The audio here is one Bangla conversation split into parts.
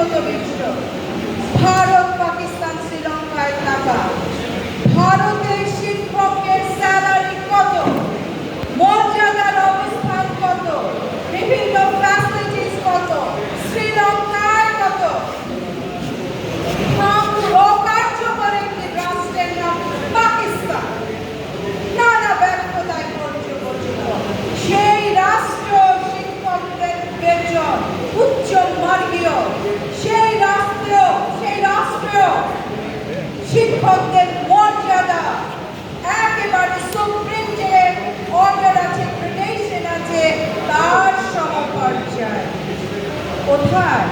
উন্নত বিশ্ব ভারত কোথায়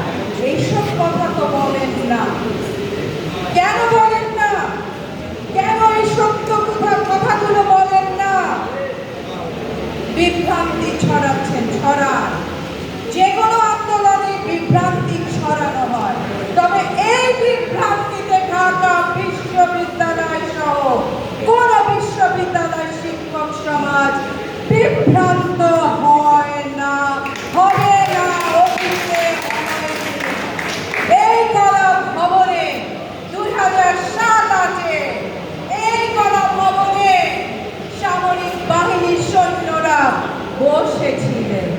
এইসব কথা তো বলেন না। কেন বলেন না? কেন এই সত্য কথাগুলো বলেন না? বিভ্রান্তি ছড়াচ্ছেন, ছড়ান। যে কোনো আন্দোলনে বিভ্রান্তি ছড়ানো হয়। তবে এই বিভ্রান্তিতে ঢাকা বিশ্ববিদ্যালয় সহ কোন বিশ্ববিদ্যালয় শিক্ষক সমাজ বিভ্রান্তি boş ettiğini